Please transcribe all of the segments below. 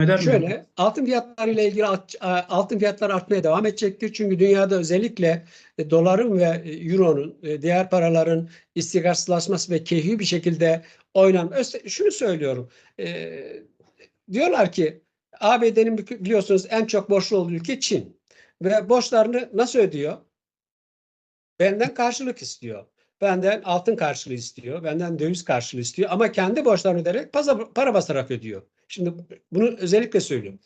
Eder? Şöyle altın fiyatları ile ilgili alt- altın fiyatları artmaya devam edecektir. Çünkü dünyada özellikle e, doların ve e, euronun e, diğer paraların istikrarsızlaşması ve keyfi bir şekilde oynan. Öste- Şunu söylüyorum. e, diyorlar ki ABD'nin biliyorsunuz en çok borçlu olduğu ülke Çin. Ve borçlarını nasıl ödüyor? Benden karşılık istiyor. Benden altın karşılığı istiyor. Benden döviz karşılığı istiyor. Ama kendi borçlarını öderek paza- para basarak ödüyor. Şimdi bunu özellikle söylüyorum.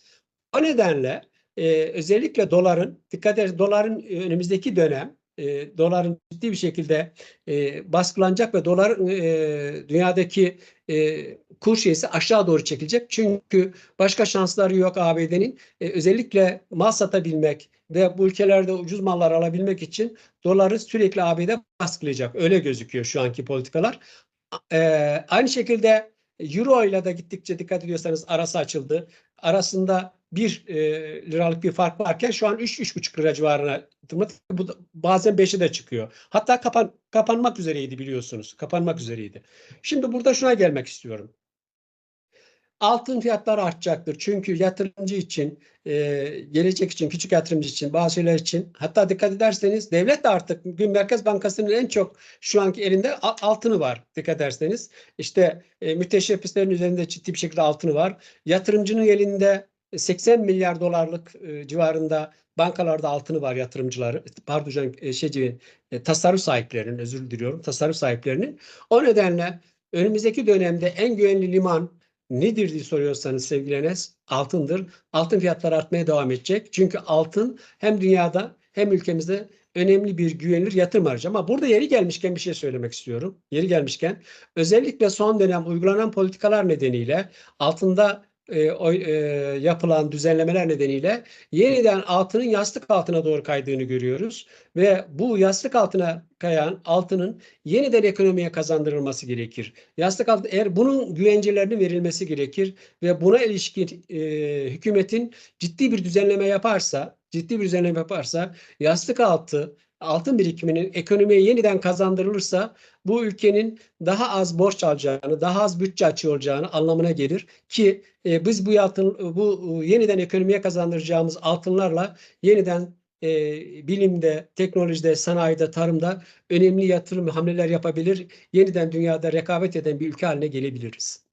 O nedenle e, özellikle doların dikkat edin doların önümüzdeki dönem e, doların ciddi bir şekilde e, baskılanacak ve doların e, dünyadaki e, kur şeysi aşağı doğru çekilecek. Çünkü başka şansları yok ABD'nin. E, özellikle mal satabilmek ve bu ülkelerde ucuz mallar alabilmek için doları sürekli ABD baskılayacak. Öyle gözüküyor şu anki politikalar. E, aynı şekilde Euro ile de gittikçe dikkat ediyorsanız arası açıldı. Arasında 1 e, liralık bir fark varken şu an 3-3,5 lira civarına bu da- bazen 5'e de çıkıyor. Hatta kapan, kapanmak üzereydi biliyorsunuz. Kapanmak üzereydi. Şimdi burada şuna gelmek istiyorum. Altın fiyatları artacaktır. Çünkü yatırımcı için, e, gelecek için, küçük yatırımcı için, bazı şeyler için hatta dikkat ederseniz devlet de artık bugün Merkez Bankası'nın en çok şu anki elinde altını var dikkat ederseniz. İşte e, müteşebbislerin üzerinde ciddi bir şekilde altını var. Yatırımcının elinde 80 milyar dolarlık e, civarında bankalarda altını var yatırımcıları. Pardon e, şey, e, tasarruf sahiplerinin özür diliyorum. Tasarruf sahiplerinin. O nedenle önümüzdeki dönemde en güvenli liman nedir diye soruyorsanız sevgili Enes altındır. Altın fiyatları artmaya devam edecek. Çünkü altın hem dünyada hem ülkemizde önemli bir güvenilir yatırım aracı. Ama burada yeri gelmişken bir şey söylemek istiyorum. Yeri gelmişken özellikle son dönem uygulanan politikalar nedeniyle altında e, oy- e, yapılan düzenlemeler nedeniyle yeniden altının yastık altına doğru kaydığını görüyoruz. Ve bu yastık altına kayan altının yeniden ekonomiye kazandırılması gerekir. Yastık altı eğer bunun güvencelerinin verilmesi gerekir ve buna ilişkin e, hükümetin ciddi bir düzenleme yaparsa, ciddi bir düzenleme yaparsa yastık altı altın birikiminin ekonomiye yeniden kazandırılırsa bu ülkenin daha az borç alacağını, daha az bütçe açığı olacağını anlamına gelir ki e, biz bu altın bu e, yeniden ekonomiye kazandıracağımız altınlarla yeniden e, bilimde, teknolojide, sanayide, tarımda önemli yatırım hamleler yapabilir. Yeniden dünyada rekabet eden bir ülke haline gelebiliriz.